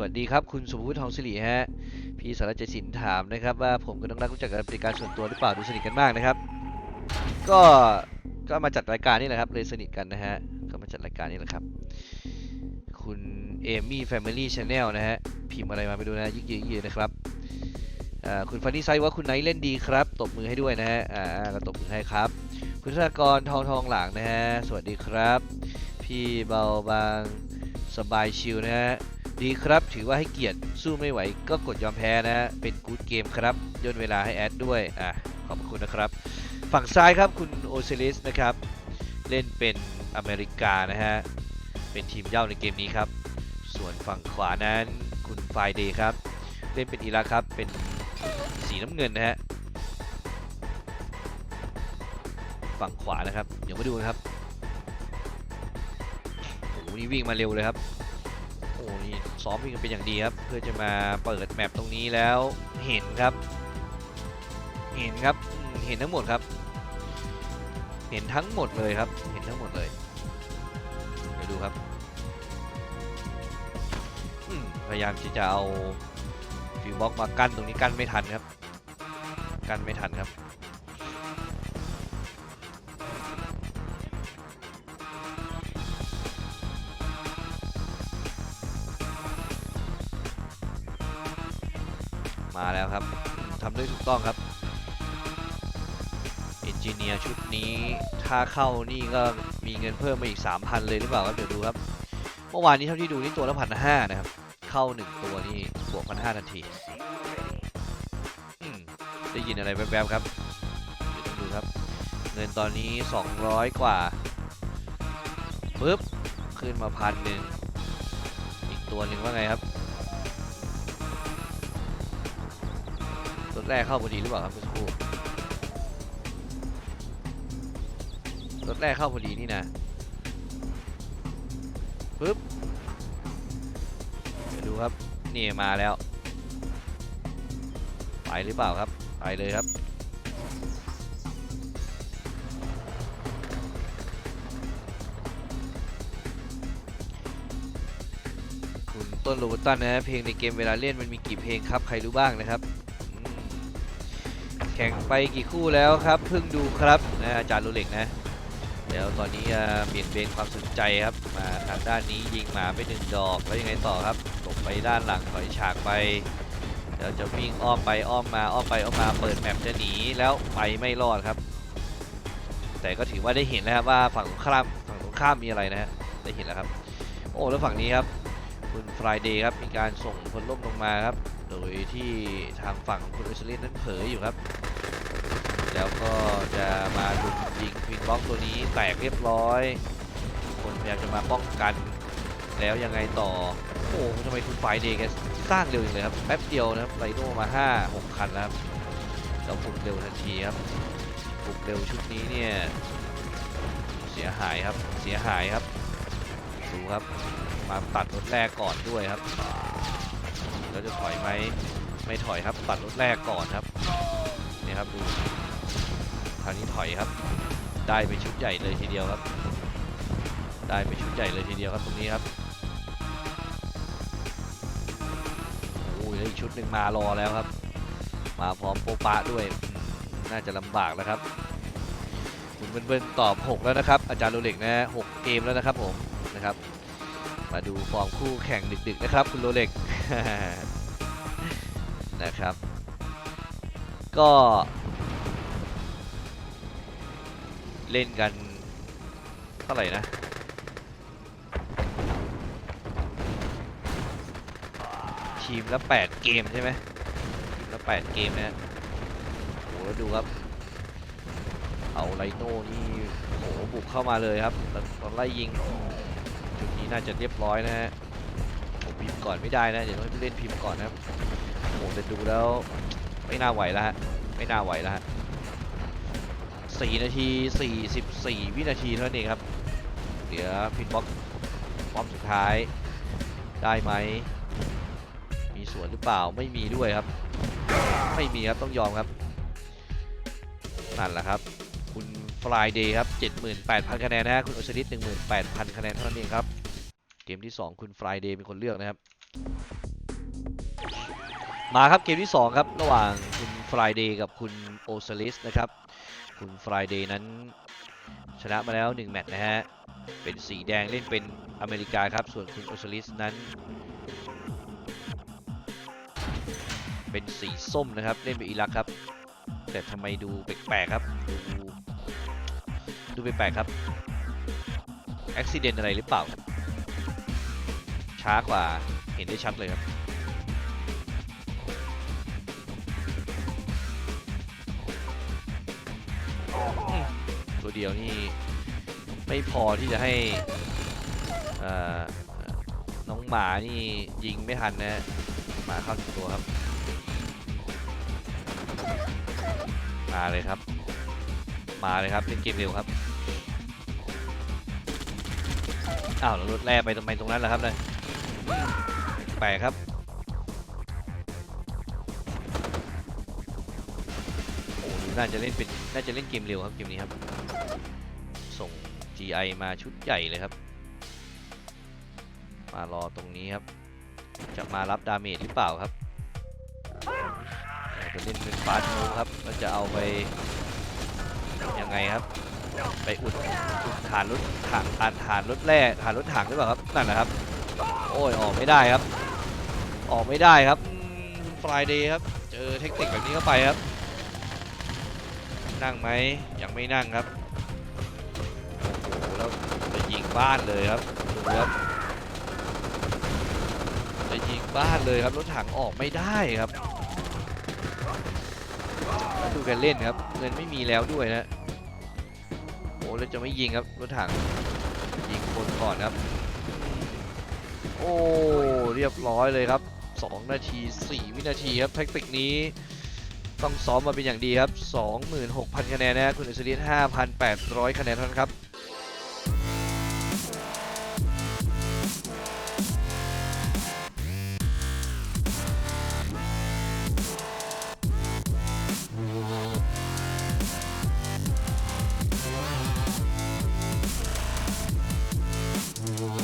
สวัสดีครับ คุณสมพุทธทองสิริฮะ พี่สารเจสินถามนะครับ ว่าผมกับน้องรักรู้จักกันเป็นการส่วนตัวหรือเปล่าดูสนิทกันมากนะครับ ก็ก็มาจัดรายการนี่แหละครับเลยสนิทกันนะฮะก็มาจัดรายการนี่แหละครับ คุณเอมี่แฟมิลี่ชาแนลนะฮะพิมพ์อะไรมาไม่รู้นะยิ่งยืนยืนะครับคุณฟันนี่ไซว่าคุณไนท์เล่นดีครับ ตบมือให้ด้วยนะฮะอ่าก็ตบมือให้ครับ คุณธนากรทองทองหลังนะฮะสวัสดีครับ พี่เบาบางสบายชิลนะฮะ ดีครับ ถือว่าให้เกียรติสู้ไม่ไหว ก็กดยอมแพ้นะ เป็นกู๊ดเกมครับย่นเวลาให้แอดด้วย อะ ขอบคุณนะครับ ฝั่งซ้ายครับคุณโอซิลิสนะครับ เล่นเป็นอเมริกานะฮะ เป็นทีมเย่าในเกมนี้ครับ ส่วนฝั่งขวานั้นคุณไฟเดย์ครับ เล่นเป็นอิรักครับ เป็นสีน้ำเงินนะฮะ ฝั่งขวานะครับ เดี๋ยวมาดูนะครับโอ้โหนี่วิ่งมาเร็วเลยครับ นี่ซ้อมวิ่งกันเป็นอย่างดีครับ เพื่อจะมาเปิดแมปตรงนี้แล้วเห็นครับ เห็นครับเห็นทั้งหมดครับ เห็นทั้งหมดเลยครับ เห็นทั้งหมดเลยเดี๋ยวดูครับพยายามที่จะเอาฟิวบ็อกมากั้นตรงนี้กั้นไม่ทันครับ กั้นไม่ทันครับ แล้วครับทำได้ถูกต้องครับเอนจิเนียร์ชุดนี้ถ้าเข้านี่ก็มีเงินเพิ่มมาอีก 3,000 เลยหรือเปล่าครับเดี๋ยวดูครับ เมื่อวานนี้เท่าที่ดูนี่ตัวละพันห้านะครับ เข้า 1 ตัวนี่บวกพันห้าทันทีได้ยินอะไรแวบๆครับเดี๋ยวดูครับ เงินตอนนี้ 200 กว่าปึ๊บขึ้นมาพันหนึ่งอีกตัวหนึ่งว่าไงครับ แรกเข้าพอดีหรือเปล่าครับเมื่อสักครูรถแรกเข้าพอดีนี่นะปึ๊บเดี๋ยวดูครับ นี่มาแล้ว ไปหรือเปล่าครับ ไปเลยครับ คุณต้นโรบตันนะเพลงในเกมเวลาเล่นมันมีกี่เพลงครับ ใครรู้บ้างนะครับ แข่งไปกี่คู่แล้วครับเพิ่งดูครับนะอาจารย์โรเล็กนะเดี๋ยวตอนนี้เปลี่ยนเบนความสนใจครับมาทางด้านนี้ยิงหมาไปหนึ่งดอกแล้วยังไงต่อครับตกไปด้านหลังถอยฉากไปเดี๋ยวจะวิ่งอ้อมไปอ้อมมาอ้อมไปอ้อมมาเปิดแมปจะหนีแล้วไปไม่รอดครับ แต่ก็ถือว่าได้เห็นแล้วครับว่าฝั่งข้ามฝั่งตรงข้ามมีอะไรนะฮะได้เห็นแล้วครับ โอ้แล้วฝั่งนี้ครับคุณฟรายเดย์ครับมีการส่งพลล่มลงมาครับ โดยที่ทางฝั่งคุณอิสลินนั้นเผยอยู่ครับ แล้วก็จะมาลุมยิงควีนบ็อกตัวนี้แตกเรียบร้อย คนพยายามจะมาป้องกัน แล้วยังไงต่อ โอ้โหทำไมคุณไฟเดย์แกสร้างเร็วอย่างเลยครับ แป๊บเดียวนะครับไรโน่มา 5 6 คันแล้วครับแล้วปลุกเร็วทันทีครับปลุกเร็วชุดนี้เนี่ยเสียหายครับเสียหายครับดูครับมาตัดรถแรกก่อนด้วยครับ แล้วจะถอยไหมไม่ถอยครับตัดรถแรกก่อนครับนี่ครับดูคราวนี้ถอยครับ ได้ไปชุดใหญ่เลยทีเดียวครับ ได้ไปชุดใหญ่เลยทีเดียวครับตรงนี้ครับโอ้ยแล้วอีกชุดหนึ่งมารอแล้วครับ มาพร้อมโปปะด้วย น่าจะลำบากแล้วครับคุณเบิ้ลๆตอบ 6 แล้วนะครับ อาจารย์โรเล็กนะหกเกมแล้วนะครับผมนะครับ มาดูฟอร์มคู่แข่งดึกๆนะครับ คุณโรเล็กนะครับ ก็ เล่นกันเท่าไหร่นะทีมละ 8 เกมใช่ไหมทีมละ 8 เกมนะฮะโหแล้วดูครับ เอาไลโน่นี่โหบุกเข้ามาเลยครับตอนไล่ยิง จุดนี้น่าจะเรียบร้อยนะฮะผมพิมพ์ก่อนไม่ได้นะเดี๋ยวต้องให้ผู้เล่นพิมพ์ก่อนนะครับโอ้โหแต่ดูแล้วไม่น่าไหวแล้วฮะไม่น่าไหวแล้วฮะสี่นาทีสี่สิบสี่วินาทีเท่านั้นเองครับเดี๋ยวพินบ็อกป้อมสุดท้ายได้ไหมมีสวนหรือเปล่าไม่มีด้วยครับ ไม่มีครับต้องยอมครับนั่นแหละครับ คุณ ฟรายเดย์ครับ 78,000 คะแนนนะคุณโอชลิต18,000 คะแนนเท่านั้นเองครับ เกมที่ 2 คุณฟรายเดย์เป็นคนเลือกนะครับ มาครับเกมที่ 2 ครับ ระหว่างคุณฟรายเดย์กับคุณโอซาลิสนะครับ คุณฟรายเดย์นั้นชนะมาแล้ว 1 แมตช์นะฮะ เป็นสีแดงเล่นเป็นอเมริกาครับ ส่วนคุณโอซาลิสนั้น เป็นสีส้มนะครับ เล่นเป็นอิรักครับ แต่ทำไมดูแปลกๆครับดู ดูแปลกๆครับอุบิเหตุอะไรหรือเปล่าครับช้ากว่าเห็นได้ชัดเลยครับตัวเดียวนี่ไม่พอที่จะให้น้องหมานี่ยิงไม่ทันนะหมาเข้าถึงตัวครับมาเลยครับ มาเลยครับเล่นเกมเร็วครับ อ้าวรถแร่ไปทำไมตรงนั้นล่ะครับเนี่ยแปลกครับ โอ้น่าจะเล่นเป็นน่าจะเล่นเกมเร็วครับเกมนี้ครับ ส่ง GI มาชุดใหญ่เลยครับ มารอตรงนี้ครับ จะมารับดาเมจหรือเปล่าครับจะเล่นเป็นฟาสโมครับก็จะเอาไปยังไงครับ ไปอุดอุดฐานรถถังฐานฐานรถแร่ฐานรถถังหรือเปล่าครับนั่นแหละครับ โอ้ยออกไม่ได้ครับ ออกไม่ได้ครับฟรายเดย์ครับ เจอเทคนิคแบบนี้เข้าไปครับ นั่งไหมยังไม่นั่งครับโอ้โหแล้วจะยิงบ้านเลยครับดูครับจะยิงบ้านเลยครับรถถังออกไม่ได้ครับดูกันเล่นครับ เงินไม่มีแล้วด้วยนะ โอ้เลยจะไม่ยิงครับรถถังยิงคนก่อนครับ โอ้เรียบร้อยเลยครับ 2 นาที 4 วินาทีครับแท็กติกนี้ต้องซ้อมมาเป็นอย่างดีครับ 26,000 คะแนนนะคุณอิสริย5,800คะแนนเท่านั้นครับ